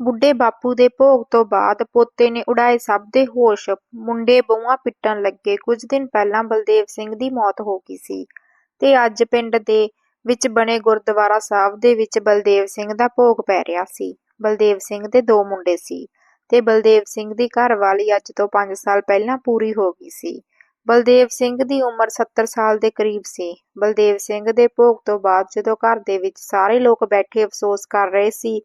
ਬੁੱਢੇ ਬਾਪੂ ਦੇ ਭੋਗ ਤੋਂ ਬਾਅਦ ਪੋਤੇ ਨੇ ਉਡਾਏ ਸਭ ਦੇ ਹੋਸ਼। ਮੁੰਡੇ ਬਹੂਆਂ ਪਿੱਟਣ ਲੱਗੇ। ਕੁਝ ਦਿਨ ਪਹਿਲਾਂ ਬਲਦੇਵ ਸਿੰਘ ਦੀ ਮੌਤ ਹੋ ਗਈ ਸੀ। ਤੇ ਅੱਜ ਪਿੰਡ ਦੇ ਵਿੱਚ ਬਣੇ ਗੁਰਦੁਆਰਾ ਸਾਹਿਬ ਦੇ ਵਿੱਚ ਬਲਦੇਵ ਸਿੰਘ ਦਾ ਭੋਗ ਪੈ ਰਿਹਾ ਸੀ। ਬਲਦੇਵ ਸਿੰਘ ਦੇ ਦੋ ਮੁੰਡੇ ਸੀ ਤੇ ਬਲਦੇਵ ਸਿੰਘ ਦੀ ਘਰਵਾਲੀ ਅੱਜ ਤੋਂ 5 ਸਾਲ ਪਹਿਲਾਂ ਪੂਰੀ ਹੋ ਗਈ ਸੀ। ਬਲਦੇਵ ਸਿੰਘ ਦੀ ਉਮਰ 70 ਸਾਲ ਦੇ ਕਰੀਬ ਸੀ। ਬਲਦੇਵ ਸਿੰਘ ਦੇ ਭੋਗ ਤੋਂ ਬਾਅਦ ਜਦੋਂ ਘਰ ਦੇ ਵਿੱਚ ਸਾਰੇ ਲੋਕ ਬੈਠੇ ਅਫਸੋਸ ਕਰ ਰਹੇ ਸੀ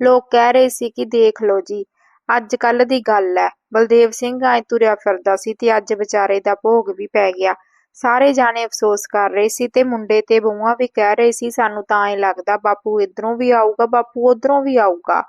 ਲੋਕ ਕਹਿ ਰਹੇ ਸੀ ਕਿ ਦੇਖ ਲਓ ਜੀ, ਅੱਜ ਕੱਲ ਦੀ ਗੱਲ ਹੈ। ਬਲਦੇਵ ਸਿੰਘ ਐ ਤੁਰਿਆ ਫਿਰਦਾ ਸੀ ਤੇ ਅੱਜ ਵਿਚਾਰੇ ਦਾ ਭੋਗ ਵੀ ਪੈ ਗਿਆ। ਸਾਰੇ ਜਾਣੇ ਅਫਸੋਸ ਕਰ ਰਹੇ ਸੀ ਤੇ ਮੁੰਡੇ ਤੇ ਬਹੂਆਂ ਵੀ ਕਹਿ ਰਹੇ ਸੀ, ਸਾਨੂੰ ਤਾਂ ਐ ਲੱਗਦਾ ਬਾਪੂ ਇਧਰੋਂ ਵੀ ਆਊਗਾ, ਬਾਪੂ ਉਧਰੋਂ ਵੀ ਆਊਗਾ।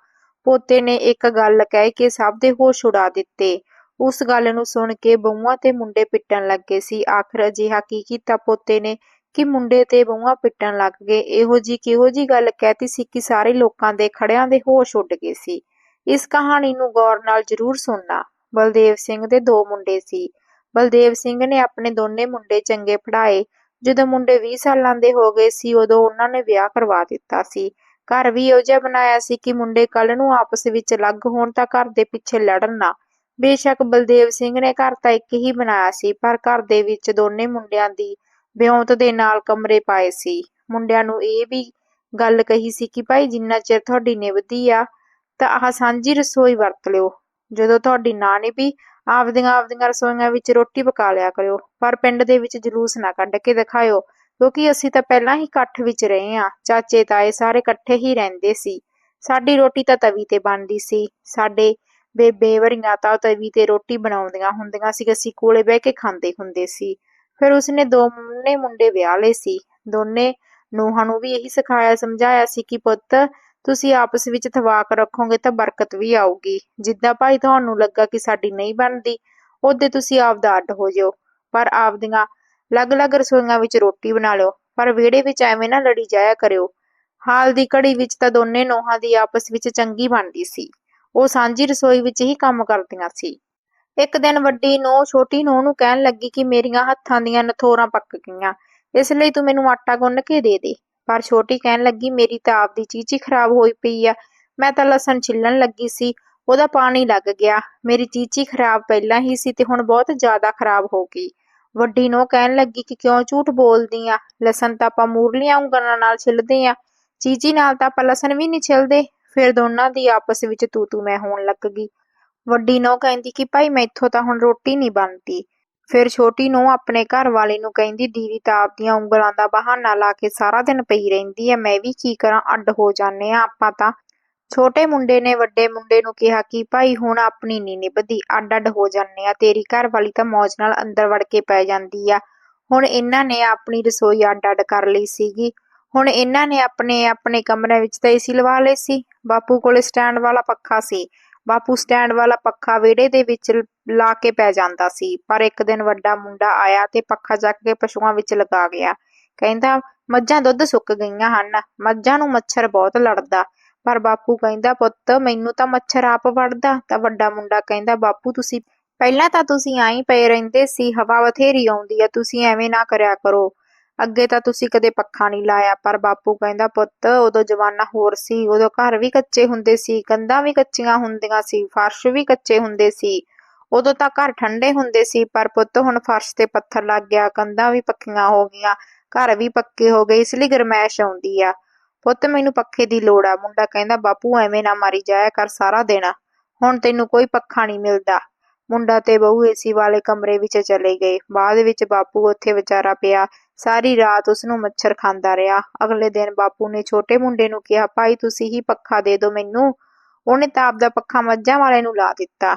ਪੋਤੇ ਨੇ ਇੱਕ ਗੱਲ ਕਹਿ ਕੇ ਸਭ ਦੇ ਹੋਸ਼ ਉਡਾ ਦਿੱਤੇ। ਉਸ ਗੱਲ ਨੂੰ ਸੁਣ ਕੇ ਬਹੂਆਂ ਤੇ ਮੁੰਡੇ ਪਿੱਟਣ ਲੱਗੇ ਸੀ। ਆਖਰ ਅਜਿਹਾ ਕੀ ਕੀਤਾ ਪੋਤੇ ਨੇ? ਕਿ ਮੁੰਡੇ ਤੇ ਬਹੂਆਂ ਪਿੱਟਣ ਲੱਗ ਗਏ। ਇਹੋ ਜੀ ਕਿਹੋ ਜੀ ਗੱਲ ਕਹਿਤੀ ਸੀ ਕਿ ਸਾਰੇ ਲੋਕਾਂ ਦੇ ਖੜਿਆਂ ਦੇ ਹੋਸ਼ ਉੱਡ ਗਏ ਸੀ। ਇਸ ਕਹਾਣੀ ਨੂੰ ਗੌਰ ਨਾਲ ਜ਼ਰੂਰ ਸੁਣਨਾ। ਬਲਦੇਵ ਸਿੰਘ ਦੇ ਦੋ ਮੁੰਡੇ ਸੀ। ਬਲਦੇਵ ਸਿੰਘ ਨੇ ਆਪਣੇ ਦੋਨੇ ਮੁੰਡੇ ਚੰਗੇ ਪੜ੍ਹਾਏ। ਜਦੋਂ ਮੁੰਡੇ 20 ਸਾਲਾਂ ਦੇ ਹੋ ਗਏ ਸੀ, ਉਦੋਂ ਉਹਨਾਂ ਨੇ ਵਿਆਹ ਕਰਵਾ ਦਿੱਤਾ ਸੀ। ਘਰ ਵੀ ਇਹੋ ਜਿਹਾ ਬਣਾਇਆ ਸੀ ਕਿ ਮੁੰਡੇ ਕੱਲ ਨੂੰ ਆਪਸ ਵਿੱਚ ਅਲੱਗ ਹੋਣ ਤਾਂ ਘਰ ਦੇ ਪਿੱਛੇ ਲੜਨ ਨਾ। ਬੇਸ਼ੱਕ ਬਲਦੇਵ ਸਿੰਘ ਨੇ ਘਰ ਤਾਂ ਇੱਕ ਹੀ ਬਣਾਇਆ ਸੀ, ਪਰ ਘਰ ਦੇ ਵਿੱਚ ਦੋਨੇ ਮੁੰਡਿਆਂ ਦੀ ਵਿਉਂਤ ਦੇ ਨਾਲ ਕਮਰੇ ਪਾਏ ਸੀ। ਮੁੰਡਿਆਂ ਨੂੰ ਇਹ ਵੀ ਗੱਲ ਕਹੀ ਸੀ ਕਿ ਭਾਈ ਜਿੰਨਾ ਚਿਰ ਤੁਹਾਡੀ ਨਿਭਦੀ ਆ, ਤਾਂ ਆਹ ਸਾਂਝੀ ਰਸੋਈ ਵਰਤ ਲਿਓ। ਜਦੋਂ ਤੁਹਾਡੀ ਨਾਂ ਨੇ ਵੀ ਆਪਦੀਆਂ ਆਪਦੀਆਂ ਰਸੋਈਆਂ ਵਿੱਚ ਰੋਟੀ ਪਕਾ ਲਿਆ ਕਰਿਓ, ਪਰ ਪਿੰਡ ਦੇ ਵਿੱਚ ਜਲੂਸ ਨਾ ਕੱਢ ਕੇ ਦਿਖਾਇਓ, ਕਿਉਂਕਿ ਅਸੀਂ ਤਾਂ ਪਹਿਲਾਂ ਹੀ ਇਕੱਠ ਵਿੱਚ ਰਹੇ ਆ ਚਾਚੇ ਤਾਏ ਸਾਰੇ ਇਕੱਠੇ ਹੀ ਰਹਿੰਦੇ ਸੀ। ਸਾਡੀ ਰੋਟੀ ਤਾਂ ਤਵੀ ਤੇ ਬਣਦੀ ਸੀ। ਸਾਡੇ ਬੇਬੇ ਵਰੀਆਂ ਤਾਂ ਤਵੀ ਤੇ ਰੋਟੀ ਬਣਾਉਂਦੀਆਂ ਹੁੰਦੀਆਂ ਸੀ ਅਸੀਂ ਕੋਲੇ ਬਹਿ ਕੇ ਖਾਂਦੇ ਹੁੰਦੇ ਸੀ। ਫਿਰ ਉਸਨੇ ਦੋਨੇ ਮੁੰਡੇ ਵਿਆਹ ਲਏ ਸੀ। ਦੋਨੇ ਨੂੰਹਾਂ ਨੂੰ ਵੀ ਇਹੀ ਸਿਖਾਇਆ, ਸਮਝਾਇਆ ਸੀ ਕਿ ਪੁੱਤ, ਤੁਸੀਂ ਆਪਸ ਵਿੱਚ ਤਵਾਕ ਰੱਖੋਗੇ ਤਾਂ ਬਰਕਤ ਵੀ ਆਊਗੀ। ਜਿੱਦਾਂ ਭਾਈ ਤੁਹਾਨੂੰ ਲੱਗਾ ਕਿ ਸਾਡੀ ਨਹੀਂ ਬਣਦੀ, ਉਹਦੇ ਤੁਸੀਂ ਆਪਦਾ ਅੱਡ ਹੋ ਜਾਓ। ਪਰ ਆਪਦੀਆਂ ਅਲੱਗ-ਅਲੱਗ ਰਸੋਈਆਂ ਵਿੱਚ ਰੋਟੀ ਬਣਾ ਲਿਓ, ਪਰ ਵਿਹੜੇ ਵਿੱਚ ਐਵੇਂ ਨਾ ਲੜੀ ਜਾਇਆ ਕਰਿਓ। ਹਾਲ ਦੀ ਘੜੀ ਵਿੱਚ ਤਾਂ ਦੋਨੇ ਨੋਹਾਂ ਦੀ ਆਪਸ ਵਿੱਚ ਚੰਗੀ ਬਣਦੀ ਸੀ। ਉਹ ਸਾਂਝੀ ਰਸੋਈ ਵਿੱਚ ਹੀ ਕੰਮ ਕਰਦੀਆਂ ਸੀ। ਇੱਕ ਦਿਨ ਵੱਡੀ ਨੂੰਹ, ਛੋਟੀ ਨੂੰਹ ਨੂੰ ਕਹਿਣ ਲੱਗੀ ਕਿ ਮੇਰੀਆਂ ਹੱਥਾਂ ਦੀਆਂ ਨਥੋਰਾਂ ਪੱਕ ਗਈਆਂ, ਇਸ ਲਈ ਤੂੰ ਮੈਨੂੰ ਆਟਾ ਗੁੰਨ ਕੇ ਦੇ ਦੇ। ਪਰ ਛੋਟੀ ਕਹਿਣ ਲੱਗੀ, ਮੇਰੀ ਤਾਂ ਆਪਦੀ ਚੀਚੀ ਖਰਾਬ ਹੋਈ ਪਈ ਆ। ਮੈਂ ਤਾਂ ਲਸਣ ਛਿੱਲਣ ਲੱਗੀ ਸੀ, ਉਹਦਾ ਪਾਣੀ ਲੱਗ ਗਿਆ। ਮੇਰੀ ਚੀਚੀ ਖਰਾਬ ਪਹਿਲਾਂ ਹੀ ਸੀ ਤੇ ਹੁਣ ਬਹੁਤ ਜ਼ਿਆਦਾ ਖਰਾਬ ਹੋ ਗਈ। ਵੱਡੀ ਨੂੰ ਕਹਿਣ ਲੱਗੀ ਕਿ ਕਿਉਂ ਝੂਠ ਬੋਲਦੀ ਆ? ਲਸਣ ਤਾਂ ਆਪਾਂ ਮੂਰਲੀਆਂ ਉਂਗਲਾਂ ਨਾਲ ਛਿੱਲਦੇ ਆ। ਚੀਚੀ ਨਾਲ ਤਾਂ ਆਪਾਂ ਲਸਣ ਵੀ ਨਹੀਂ ਛਿੱਲਦੇ। ਫਿਰ ਦੋਨਾਂ ਦੀ ਆਪਸ ਵਿੱਚ ਤੂ ਤੂ ਮੈਂ ਹੋਣ ਲੱਗ ਗਈ। ਵੱਡੀ ਨੂੰ ਕਹਿੰਦੀ ਕਿ ਭਾਈ ਮੈਥੋਂ ਤਾਂ ਹੁਣ ਰੋਟੀ ਨਹੀਂ ਬਣਦੀ। ਫਿਰ ਛੋਟੀ ਨੂੰ ਆਪਣੇ ਘਰ ਵਾਲੇ ਨੂੰ ਕਹਿੰਦੀ, ਦੀਦੀ ਤਾਂ ਆਪਦੀਆਂ ਉਂਗਲਾਂ ਦਾ ਬਹਾਨਾ ਲਾ ਕੇ ਸਾਰਾ ਦਿਨ ਪਈ ਰਹਿੰਦੀ ਐ, ਮੈਂ ਵੀ ਕੀ ਕਰਾਂ, ਅੱਡ ਹੋ ਜਾਂਦੇ ਆ ਆਪਾਂ ਤਾਂ। ਛੋਟੇ ਮੁੰਡੇ ਨੇ ਵੱਡੇ ਮੁੰਡੇ ਨੂੰ ਕਿਹਾ ਕਿ ਭਾਈ ਹੁਣ ਆਪਣੀ ਨਹੀਂ ਨਿਭਦੀ, ਅੱਡ ਅੱਡ ਹੋ ਜਾਂਦੇ ਆ, ਤੇਰੀ ਘਰ ਵਾਲੀ ਤਾਂ ਮੌਜ ਨਾਲ ਅੰਦਰ ਵੜ ਕੇ ਪੈ ਜਾਂਦੀ ਆ। ਹੁਣ ਇਹਨਾਂ ਨੇ ਆਪਣੀ ਰਸੋਈ ਅੱਡ ਅੱਡ ਕਰ ਲਈ ਸੀਗੀ। ਹੁਣ ਇਹਨਾਂ ਨੇ ਆਪਣੇ ਆਪਣੇ ਕਮਰੇ ਵਿੱਚ ਤਾਂ ਏਸੀ ਲਵਾ ਲਏ ਸੀ, ਬਾਪੂ ਕੋਲੇ ਸਟੈਂਡ ਵਾਲਾ ਪੱਖਾ ਸੀ। ਬਾਪੂ ਸਟੈਂਡ ਵਾਲਾ ਪੱਖਾ ਵਿਹੜੇ ਦੇ ਵਿੱਚ ਲਾ ਕੇ ਪੈ ਜਾਂਦਾ ਸੀ। ਪਰ ਇੱਕ ਦਿਨ ਵੱਡਾ ਮੁੰਡਾ ਆਇਆ ਤੇ ਪੱਖਾ ਚੱਕ ਕੇ ਪਸ਼ੂਆਂ ਵਿੱਚ ਲਗਾ ਗਿਆ। ਕਹਿੰਦਾ, ਮੱਝਾਂ ਦੁੱਧ ਸੁੱਕ ਗਈਆਂ ਹਨ। ਮੱਝਾਂ ਨੂੰ ਮੱਛਰ ਬਹੁਤ ਲੜਦਾ। ਪਰ ਬਾਪੂ ਕਹਿੰਦਾ, ਪੁੱਤ, ਮੈਨੂੰ ਤਾਂ ਮੱਛਰ ਆਪ ਵੜਦਾ। ਤਾਂ ਵੱਡਾ ਮੁੰਡਾ ਕਹਿੰਦਾ, ਬਾਪੂ, ਤੁਸੀਂ, ਪਹਿਲਾਂ ਤਾਂ ਤੁਸੀਂ ਆਈ ਪਏ ਰਹਿੰਦੇ ਸੀ, ਹਵਾ ਬਥੇਰੀ ਆਉਂਦੀ ਆ ਤੁਸੀਂ ਐਵੇਂ ਨਾ ਕਰਿਆ ਕਰੋ। ਅੱਗੇ ਤਾਂ ਤੁਸੀਂ ਕਦੇ ਪੱਖਾ ਨਹੀਂ ਲਾਇਆ, ਪਰ ਬਾਪੂ ਕਹਿੰਦਾ, ਪੁੱਤ, ਉਦੋਂ ਜਵਾਨਾ ਹੋਰ ਸੀ, ਉਦੋਂ ਘਰ ਵੀ ਕੱਚੇ ਹੁੰਦੇ ਸੀ, ਕੰਧਾਂ ਵੀ ਕੱਚੀਆਂ ਹੁੰਦੀਆਂ ਸੀ, ਫਰਸ਼ ਵੀ ਕੱਚੇ ਹੁੰਦੇ ਸੀ। ਉਦੋਂ ਤਾਂ ਘਰ ਠੰਡੇ ਹੁੰਦੇ ਸੀ, ਪਰ ਪੁੱਤ, ਹੁਣ ਫਰਸ਼ ਤੇ ਪੱਥਰ ਲੱਗ ਗਿਆ, ਕੰਧਾਂ ਵੀ ਪੱਕੀਆਂ ਹੋ ਗਈਆਂ, ਘਰ ਵੀ ਪੱਕੇ ਹੋ ਗਏ, ਇਸ ਲਈ ਗਰਮੈਸ਼ ਆਉਂਦੀ ਆ। ਪੁੱਤ, ਮੈਨੂੰ ਪੱਖੇ ਦੀ ਲੋੜ ਆ। ਮੁੰਡਾ ਕਹਿੰਦਾ, ਬਾਪੂ, ਐਵੇਂ ਨਾ ਮਾਰੀ ਜਾਇਆ ਕਰ ਸਾਰਾ ਦਿਨ, ਹੁਣ ਤੈਨੂੰ ਕੋਈ ਪੱਖਾ ਨਹੀਂ ਮਿਲਦਾ। ਮੁੰਡਾ ਤੇ ਬਹੂ ਏਸੀ ਵਾਲੇ ਕਮਰੇ ਵਿੱਚ ਚਲੇ ਗਏ। ਬਾਅਦ ਵਿੱਚ ਬਾਪੂ ਉੱਥੇ ਵਿਚਾਰਾ ਪਿਆ। ਸਾਰੀ ਰਾਤ ਉਸ ਨੂੰ ਮੱਛਰ ਖਾਂਦਾ ਰਿਹਾ। ਅਗਲੇ ਦਿਨ ਬਾਪੂ ਨੇ ਛੋਟੇ ਮੁੰਡੇ ਨੂੰ ਕਿਹਾ, ਭਾਈ, ਤੁਸੀਂ ਹੀ ਪੱਖਾ ਦੇ ਦਿਓ ਮੈਨੂੰ। ਉਹਨੇ ਤਾਂ ਆਪਦਾ ਪੱਖਾ ਮੱਝਾਂ ਵਾਲੇ ਨੂੰ ਲਾ ਦਿੱਤਾ।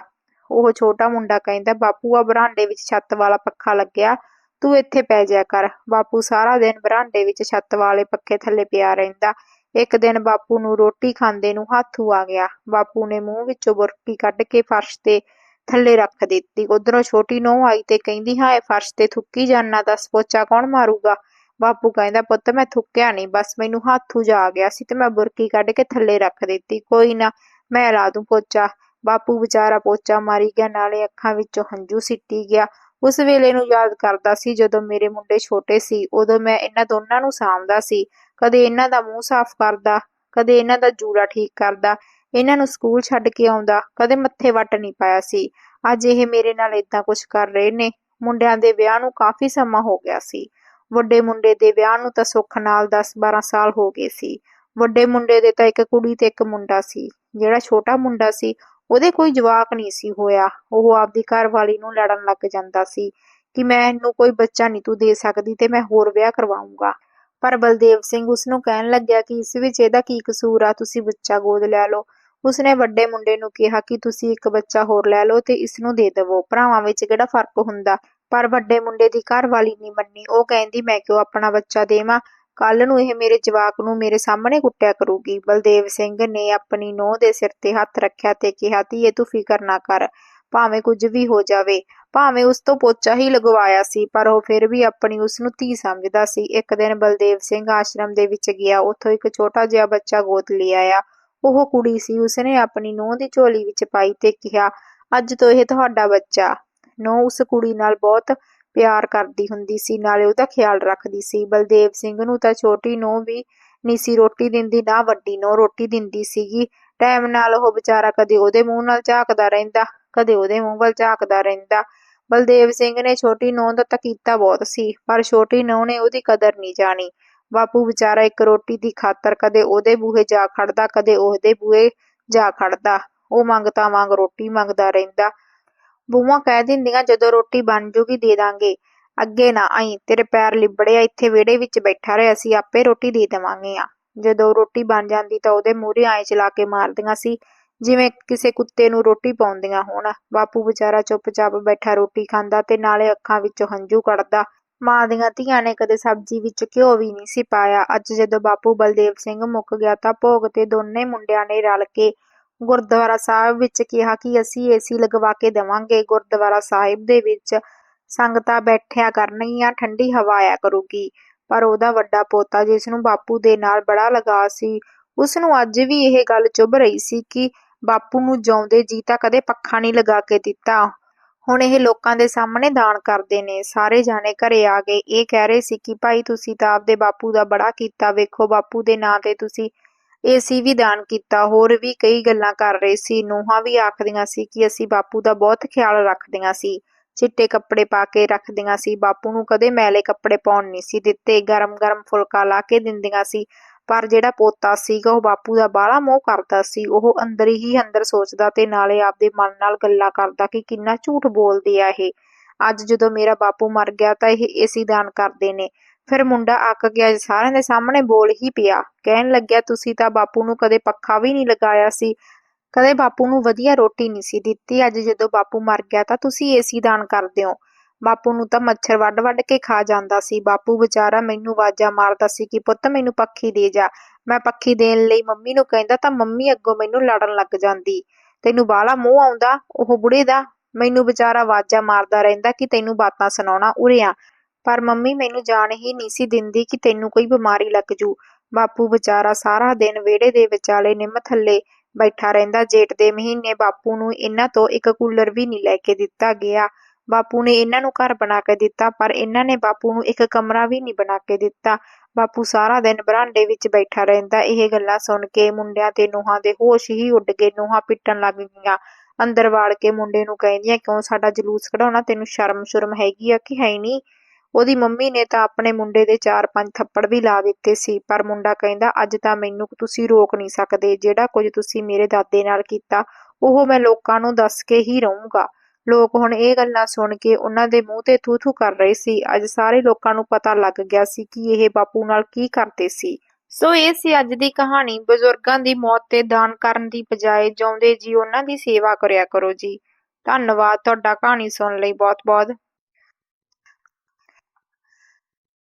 ਉਹ ਛੋਟਾ ਮੁੰਡਾ ਕਹਿੰਦਾ, ਬਾਪੂ ਆ ਬਰਾਂਡੇ ਵਿੱਚ ਛੱਤ ਵਾਲਾ ਪੱਖਾ ਲੱਗਿਆ। ਤੂੰ ਇੱਥੇ ਪੈ ਜਾ ਕਰ। ਬਾਪੂ ਸਾਰਾ ਦਿਨ ਬਰਾਂਡੇ ਵਿੱਚ ਛੱਤ ਵਾਲੇ ਪੱਖੇ ਥੱਲੇ ਪਿਆ ਰਹਿੰਦਾ। ਇੱਕ ਦਿਨ ਬਾਪੂ ਨੂੰ ਰੋਟੀ ਖਾਂਦੇ ਨੂੰ ਹੱਥੂ ਆ ਗਿਆ। ਬਾਪੂ ਨੇ ਮੂੰਹ ਵਿੱਚੋਂ ਬੁਰਕੀ ਕੱਢ ਕੇ ਫਰਸ਼ ਤੇ ਥੱਲੇ ਰੱਖ ਦਿੱਤੀ। ਉਧਰੋਂ ਛੋਟੀ ਨੂੰਹ ਆਈ ਤੇ ਕਹਿੰਦੀ, ਹਾਏ, ਫਰਸ਼ ਤੇ ਥੁੱਕੀ ਜਾਨਾ, ਦੱਸ ਪੋਚਾ ਕੌਣ ਮਾਰੂਗਾ? ਬਾਪੂ ਕਹਿੰਦਾ, ਪੁੱਤ, ਮੈਂ ਥੁੱਕਿਆ ਨਹੀਂ, ਬਸ ਮੈਨੂੰ ਹੱਥੂ ਜਾ ਗਿਆ ਸੀ ਤੇ ਮੈਂ ਬੁਰਕੀ ਕੱਢ ਕੇ ਥੱਲੇ ਰੱਖ ਦਿੱਤੀ। ਕੋਈ ਨਾ, ਮੈਂ ਲਾ ਦੂੰ ਪੋਚਾ। ਬਾਪੂ ਵਿਚਾਰਾ ਪੋਚਾ ਮਾਰੀ ਗਿਆ, ਨਾਲੇ ਅੱਖਾਂ ਵਿੱਚੋਂ ਹੰਝੂ ਸਿੱਟੀ ਗਿਆ। ਉਸ ਵੇਲੇ ਨੂੰ ਯਾਦ ਕਰਦਾ ਸੀ, ਜਦੋਂ ਮੇਰੇ ਮੁੰਡੇ ਛੋਟੇ ਸੀ, ਉਦੋਂ ਮੈਂ ਇਹਨਾਂ ਦੋਨਾਂ ਨੂੰ ਸਾਂਭਦਾ ਸੀ। ਕਦੇ ਇਹਨਾਂ ਦਾ ਮੂੰਹ ਸਾਫ਼ ਕਰਦਾ ਕਦੇ ਇਹਨਾਂ ਦਾ ਜੂੜਾ ਠੀਕ ਕਰਦਾ, ਇਹਨਾਂ ਨੂੰ ਸਕੂਲ ਛੱਡ ਕੇ ਆਉਂਦਾ, ਕਦੇ ਮੱਥੇ ਵੱਟ ਨਹੀਂ ਪਾਇਆ ਸੀ। ਅੱਜ ਇਹ ਮੇਰੇ ਨਾਲ ਇਦਾਂ ਕੁਝ ਕਰ ਰਹੇ ਨੇ। ਮੁੰਡਿਆਂ ਦੇ ਵਿਆਹ ਨੂੰ ਕਾਫੀ ਸਮਾਂ ਹੋ ਗਿਆ ਸੀ। ਵੱਡੇ ਮੁੰਡੇ ਦੇ ਵਿਆਹ ਨੂੰ ਤਾਂ ਸੁੱਖ ਨਾਲ 10-12 ਸਾਲ ਹੋ ਗਏ ਸੀ। ਵੱਡੇ ਮੁੰਡੇ ਦੇ ਤਾਂ ਇੱਕ ਕੁੜੀ ਤੇ ਇੱਕ ਮੁੰਡਾ ਸੀ। ਜਿਹੜਾ ਛੋਟਾ ਮੁੰਡਾ ਸੀ, ਉਹਦੇ ਕੋਈ ਜਵਾਕ ਨਹੀਂ ਸੀ ਹੋਇਆ। ਉਹ ਆਪਦੀ ਘਰਵਾਲੀ ਨੂੰ ਲੜਨ ਲੱਗ ਜਾਂਦਾ ਸੀ ਕਿ ਮੈਨੂੰ ਕੋਈ ਬੱਚਾ ਨਹੀਂ ਤੂੰ ਦੇ ਸਕਦੀ ਤੇ ਮੈਂ ਹੋਰ ਵਿਆਹ ਕਰਵਾਉਂਗਾ। ਪਰ ਬਲਦੇਵ ਸਿੰਘ ਉਸ ਨੂੰ ਕਹਿਣ ਲੱਗਿਆ ਕਿ ਇਸ ਵਿੱਚ ਇਹਦਾ ਕੀ ਕਸੂਰ ਆ, ਤੁਸੀਂ ਬੱਚਾ ਗੋਦ ਲੈ ਲਓ। ਉਸਨੇ ਵੱਡੇ ਮੁੰਡੇ ਨੂੰ ਕਿਹਾ ਕਿ ਤੁਸੀਂ ਇੱਕ ਬੱਚਾ ਹੋਰ ਲੈ ਲਓ ਤੇ ਇਸ ਨੂੰ ਦੇ ਦੇਵੋ। ਭਰਾਵਾਂ ਵਿੱਚ ਕਿਹੜਾ ਫ਼ਰਕ ਹੁੰਦਾ? ਪਰ ਵੱਡੇ ਮੁੰਡੇ ਦੀ ਘਰਵਾਲੀ ਨਹੀਂ ਮੰਨੀ। ਉਹ ਕਹਿੰਦੀ, ਮੈਂ ਕਿਉਂ ਆਪਣਾ ਬੱਚਾ ਦੇਵਾਂ? ਕੱਲ ਨੂੰ ਇਹ ਮੇਰੇ ਜਵਾਕ ਨੂੰ ਮੇਰੇ ਸਾਹਮਣੇ ਕੁੱਟਿਆ ਕਰੂਗੀ। ਬਲਦੇਵ ਸਿੰਘ ਨੇ ਆਪਣੀ ਨੂੰਹ ਦੇ ਸਿਰ ਤੇ ਹੱਥ ਰੱਖਿਆ ਤੇ ਕਿਹਾ, ਧੀਏ, ਤੂੰ ਫਿਕਰ ਨਾ ਕਰ। ਭਾਵੇਂ ਕੁਝ ਵੀ ਹੋ ਜਾਵੇ, ਭਾਵੇਂ ਉਸ ਤੋਂ ਪੋਚਾ ਹੀ ਲਗਵਾਇਆ ਸੀ, ਪਰ ਉਹ ਫਿਰ ਵੀ ਆਪਣੀ ਉਸ ਨੂੰ ਧੀ ਸਮਝਦਾ ਸੀ। ਇੱਕ ਦਿਨ ਬਲਦੇਵ ਸਿੰਘ ਆਸ਼ਰਮ ਦੇ ਵਿੱਚ ਗਿਆ, ਉੱਥੋਂ ਇੱਕ ਛੋਟਾ ਜਿਹਾ ਬੱਚਾ ਗੋਦ ਲਿਆ ਆਇਆ। ਉਹ ਕੁੜੀ ਸੀ, ਉਸਨੇ ਆਪਣੀ ਨੂੰਹ ਦੀ ਝੋਲੀ ਵਿੱਚ ਪਾਈ ਤੇ ਕਿਹਾ, ਅੱਜ ਤੋਂ ਇਹ ਤੁਹਾਡਾ ਬੱਚਾ। ਨੂੰਹ ਉਸ ਕੁੜੀ ਨਾਲ ਬਹੁਤ ਪਿਆਰ ਕਰਦੀ ਹੁੰਦੀ ਸੀ, ਨਾਲੇ ਉਹਦਾ ਖਿਆਲ ਰੱਖਦੀ ਸੀ। ਬਲਦੇਵ ਸਿੰਘ ਨੂੰ ਤਾਂ ਛੋਟੀ ਨੂੰਹ ਵੀ ਨਹੀਂ ਸੀ, ਰੋਟੀ ਦਿੰਦੀ, ਨਾ ਵੱਡੀ ਨੂੰਹ ਰੋਟੀ ਦਿੰਦੀ ਸੀਗੀ। ਟਾਈਮ ਨਾਲ ਉਹ ਵਿਚਾਰਾ ਕਦੇ ਉਹਦੇ ਮੂੰਹ ਨਾਲ ਝਾਕਦਾ ਰਹਿੰਦਾ। ਕਦੇ ਉਹਦੇ ਮੂੰਹ ਵੱਲ ਝਾਕਦਾ ਰਹਿੰਦਾ। ਬਲਦੇਵ ਸਿੰਘ ਨੇ ਛੋਟੀ ਨੂੰਹ ਦਾ ਤਾਂ ਕੀਤਾ ਬਹੁਤ ਸੀ, ਪਰ ਛੋਟੀ ਨੂੰਹ ਨੇ ਉਹਦੀ ਕਦਰ ਨਹੀਂ ਜਾਣੀ। ਬਾਪੂ ਵਿਚਾਰਾ ਇੱਕ ਰੋਟੀ ਦੀ ਖਾਤਰ ਕਦੇ ਉਹਦੇ ਬੂਹੇ ਜਾ ਖੜਦਾ, ਕਦੇ ਉਹਦੇ ਬੂਹੇ ਜਾ ਖੜਦਾ। ਉਹ ਮੰਗਤਾ ਮੰਗ ਰੋਟੀ ਮੰਗਦਾ ਰਹਿੰਦਾ। ਬੂਆ ਕਹਿ ਦਿੰਦੀਆਂ, ਜਦੋਂ ਰੋਟੀ ਬਣ ਜੂਗੀ ਦੇ ਦਾਂਗੇ। ਅੱਗੇ ਨਾ ਆਈ, ਤੇਰੇ ਪੈਰ ਲਿਬੜਿਆ, ਇੱਥੇ ਵਿਹੜੇ ਵਿੱਚ ਬੈਠਾ ਰਿਹਾ, ਅਸੀਂ ਆਪੇ ਰੋਟੀ ਦੇ ਦੇਵਾਂਗੇ ਆ ਜਦੋਂ ਰੋਟੀ ਬਣ ਜਾਂਦੀ ਤਾਂ ਉਹਦੇ ਮੂਹਰੇ ਆਏ ਚਲਾ ਕੇ ਮਾਰਦੀਆਂ ਸੀ। ਜਿਵੇਂ ਕਿਸੇ ਕੁੱਤੇ ਨੂੰ ਰੋਟੀ ਪਾਉਂਦੀਆਂ ਹੋਣ, ਬਾਪੂ ਵਿਚਾਰਾ ਚੁੱਪਚਾਪ ਬੈਠਾ ਰੋਟੀ ਖਾਂਦਾ ਤੇ ਨਾਲੇ ਅੱਖਾਂ ਵਿੱਚੋਂ ਹੰਝੂ ਕੱਢਦਾ। ਮਾਂ ਦੀਆਂ ਧੀਆਂ ਨੇ ਕਦੇ ਸਬਜ਼ੀ ਵਿੱਚ ਘਿਓ ਵੀ ਨਹੀਂ ਸੀ ਪਾਇਆ। ਅੱਜ ਜਦੋਂ ਬਾਪੂ ਬਲਦੇਵ ਸਿੰਘ ਮੁੱਕ ਗਿਆ ਤਾਂ ਭੋਗ ਤੇ ਦੋਨੇ ਮੁੰਡਿਆਂ ਨੇ ਰਲ ਕੇ ਗੁਰਦੁਆਰਾ ਸਾਹਿਬ ਵਿੱਚ ਕਿਹਾ ਕਿ ਅਸੀਂ ਏਸੀ ਲਗਵਾ ਕੇ ਦੇਵਾਂਗੇ। ਗੁਰਦੁਆਰਾ ਸਾਹਿਬ ਦੇ ਵਿੱਚ ਸੰਗਤਾਂ ਬੈਠਿਆ ਕਰਨਗੀਆਂ, ਠੰਡੀ ਹਵਾ ਆਇਆ ਕਰੂਗੀ। ਪਰ ਉਹਦਾ ਵੱਡਾ ਪੋਤਾ ਜਿਸ ਨੂੰ ਬਾਪੂ ਦੇ ਨਾਲ ਬੜਾ ਲਗਾਅ ਸੀ ਉਸ ਨੂੰ ਅੱਜ ਵੀ ਇਹ ਗੱਲ ਚੁੱਭ ਰਹੀ ਸੀ ਕਿ ਬਾਪੂ ਨੂੰ ਜਿਉਂਦੇ ਜੀ ਤਾਂ ਕਦੇ ਪੱਖਾ ਨਹੀਂ ਲਗਾ ਕੇ ਦਿੱਤਾ। ਹੁਣ ਇਹ ਲੋਕਾਂ ਦੇ ਸਾਹਮਣੇ ਦਾਨ ਕਰਦੇ ਨੇ। ਸਾਰੇ ਜਾਣੇ ਘਰੇ ਆ ਗਏ। ਇਹ ਕਹਿ ਰਹੇ ਸੀ ਕਿ, ਭਾਈ, ਤੁਸੀਂ ਤਾਂ ਆਪਦੇ ਬਾਪੂ ਦਾ ਬੜਾ ਕੀਤਾ। ਵੇਖੋ, ਬਾਪੂ ਦੇ ਨਾਂ ਤੇ ਤੁਸੀਂ ਏਸੀ ਵੀ ਦਾਨ ਕੀਤਾ। ਹੋਰ ਵੀ ਕਈ ਗੱਲਾਂ ਕਰ ਰਹੇ ਸੀ। ਨੂਹਾਂ ਵੀ ਆਖਦੀਆਂ ਸੀ ਕਿ ਅਸੀਂ ਬਾਪੂ ਦਾ ਬਹੁਤ ਖਿਆਲ ਰੱਖਦੀਆਂ ਸੀ। ਚਿੱਟੇ ਕੱਪੜੇ ਪਾ ਕੇ ਰੱਖਦੀਆਂ ਸੀ। ਬਾਪੂ ਨੂੰ ਕਦੇ ਮੈਲੇ ਕੱਪੜੇ ਪਾਉਣ ਨਹੀਂ ਸੀ ਦਿੱਤੇ। ਗਰਮ-ਗਰਮ ਫੁਲਕਾ ਲਾ ਕੇ ਦਿੰਦੀਆਂ ਸੀ। ਪਰ ਜਿਹੜਾ ਪੋਤਾ ਸੀਗਾ, ਉਹ ਬਾਪੂ ਦਾ ਬਾਹਲਾ ਮੋਹ ਕਰਦਾ ਸੀ। ਉਹ ਅੰਦਰ ਹੀ ਅੰਦਰ ਸੋਚਦਾ ਤੇ ਨਾਲੇ ਆਪਦੇ ਮਨ ਨਾਲ ਗੱਲਾਂ ਕਰਦਾ ਕਿ ਕਿੰਨਾ ਝੂਠ ਬੋਲਦੇ ਆ ਇਹ। ਅੱਜ ਜਦੋਂ ਮੇਰਾ ਬਾਪੂ ਮਰ ਗਿਆ ਤਾਂ ਇਹ ਏਸੀ ਦਾਨ ਕਰਦੇ ਨੇ। ਫਿਰ ਮੁੰਡਾ ਅੱਕ ਗਿਆ, ਸਾਰਿਆਂ ਦੇ ਸਾਹਮਣੇ ਬੋਲ ਹੀ ਪਿਆ। ਕਹਿਣ ਲੱਗਿਆ, ਤੁਸੀਂ ਤਾਂ ਬਾਪੂ ਨੂੰ ਕਦੇ ਪੱਖਾ ਵੀ ਨਹੀਂ ਲਗਾਇਆ ਸੀ। ਕਦੇ ਬਾਪੂ ਨੂੰ ਵਧੀਆ ਰੋਟੀ ਨਹੀਂ ਸੀ ਦਿੱਤੀ। ਅੱਜ ਜਦੋਂ ਬਾਪੂ ਮਰ ਗਿਆ ਤਾਂ ਤੁਸੀਂ ਏਸੀ ਦਾਨ ਕਰਦੇ ਹੋ। ਬਾਪੂ ਨੂੰ ਤਾਂ ਮੱਛਰ ਵੱਢ-ਵੱਢ ਕੇ ਖਾ ਜਾਂਦਾ ਸੀ। ਬਾਪੂ ਵਿਚਾਰਾ ਮੈਨੂੰ ਆਵਾਜ਼ਾਂ ਮਾਰਦਾ ਸੀ ਕਿ ਪੁੱਤ ਮੈਨੂੰ ਪੱਖੀ ਦੇ ਜਾ। ਮੈਂ ਪੱਖੀ ਦੇਣ ਲਈ ਮੰਮੀ ਨੂੰ ਕਹਿੰਦਾ ਤਾਂ ਮੰਮੀ ਅੱਗੋਂ ਮੈਨੂੰ ਲੜਨ ਲੱਗ ਜਾਂਦੀ। ਤੈਨੂੰ ਬਾਲਾ ਮੂੰਹ ਆਉਂਦਾ, ਉਹ ਬੁੜੇ ਦਾ। ਮੈਨੂੰ ਵਿਚਾਰਾ ਆਵਾਜ਼ਾਂ ਮਾਰਦਾ ਰਹਿੰਦਾ ਕਿ ਤੈਨੂੰ ਬਾਤਾਂ ਸੁਣਾਉਣਾ ਉਰਿਆ ਪਰ ਮੰਮੀ ਮੈਨੂੰ ਜਾਣ ਹੀ ਨਹੀਂ ਸੀ ਦਿੰਦੀ ਕਿ ਤੈਨੂੰ ਕੋਈ ਬਿਮਾਰੀ ਲੱਗ ਜੂ। ਬਾਪੂ ਵਿਚਾਰਾ ਸਾਰਾ ਦਿਨ ਵਿਹੜੇ ਦੇ ਵਿਚਾਲੇ ਨਿੰਮ ਥੱਲੇ ਬੈਠਾ ਰਹਿੰਦਾ। ਜੇਠ ਦੇ ਮਹੀਨੇ ਬਾਪੂ ਨੂੰ ਇਹਨਾਂ ਤੋਂ ਇੱਕ ਕੂਲਰ ਵੀ ਨਹੀਂ ਲੈ ਕੇ ਦਿੱਤਾ ਗਿਆ। ਬਾਪੂ ਨੇ ਇਹਨਾਂ ਨੂੰ ਘਰ ਬਣਾ ਕੇ ਦਿੱਤਾ, ਪਰ ਇਹਨਾਂ ਨੇ ਬਾਪੂ ਨੂੰ ਇੱਕ ਕਮਰਾ ਵੀ ਨਹੀਂ ਬਣਾ ਕੇ ਦਿੱਤਾ। ਬਾਪੂ ਸਾਰਾ ਦਿਨ ਬਰਾਂਡੇ ਵਿੱਚ ਬੈਠਾ ਰਹਿੰਦਾ। ਇਹ ਗੱਲਾਂ ਸੁਣ ਕੇ ਮੁੰਡਿਆਂ ਤੇ ਨੂਹਾਂ ਦੇ ਹੋਸ਼ ਹੀ ਉੱਡ ਗਏ। ਨੂਹਾਂ ਪਿੱਟਣ ਲੱਗ ਗਈਆਂ। ਅੰਦਰ ਵਾੜ ਕੇ ਮੁੰਡੇ ਨੂੰ ਕਹਿੰਦੀਆਂ, ਕਿਉਂ ਸਾਡਾ ਜਲੂਸ ਕਢਾਉਣਾ? ਤੈਨੂੰ ਸ਼ਰਮ ਸ਼ਰਮ ਹੈਗੀ ਆ ਕਿ ਹੈ ਨਹੀਂ? ਉਹਦੀ ਮੰਮੀ ਨੇ ਤਾਂ ਆਪਣੇ ਮੁੰਡੇ ਦੇ 4-5 ਥੱਪੜ ਵੀ ਲਾ ਦਿੱਤੇ ਸੀ, ਪਰ ਮੁੰਡਾ ਕਹਿੰਦਾ, ਅੱਜ ਤਾਂ ਮੈਨੂੰ ਤੁਸੀਂ ਰੋਕ ਨਹੀਂ ਸਕਦੇ। ਜਿਹੜਾ ਕੁਝ ਤੁਸੀਂ ਮੇਰੇ ਦਾਦੇ ਨਾਲ ਕੀਤਾ, ਉਹ ਮੈਂ ਲੋਕਾਂ ਨੂੰ ਦੱਸ ਕੇ ਹੀ ਰਹੂੰਗਾ। ਲੋਕ ਹੁਣ ਇਹ ਗੱਲਾਂ ਸੁਣ ਕੇ ਉਹਨਾਂ ਦੇ ਮੂੰਹ ਤੇ ਥੂ-ਥੂ ਕਰ ਰਹੇ ਸੀ। ਅੱਜ ਸਾਰੇ ਲੋਕਾਂ ਨੂੰ ਪਤਾ ਲੱਗ ਗਿਆ ਸੀ ਕਿ ਇਹ ਬਾਪੂ ਨਾਲ ਕੀ ਕਰਦੇ ਸੀ। ਸੋ ਇਹ ਸੀ ਅੱਜ ਦੀ ਕਹਾਣੀ। ਬਜ਼ੁਰਗਾਂ ਦੀ ਮੌਤ ਤੇ ਦਾਨ ਕਰਨ ਦੀ ਬਜਾਏ ਜਿਉਂਦੇ ਜੀ ਉਹਨਾਂ ਦੀ ਸੇਵਾ ਕਰਿਆ ਕਰੋ ਜੀ। ਧੰਨਵਾਦ। ਤੁਹਾਡਾ ਕਹਾਣੀ ਸੁਣਨ ਲਈ ਬਹੁਤ-ਬਹੁਤ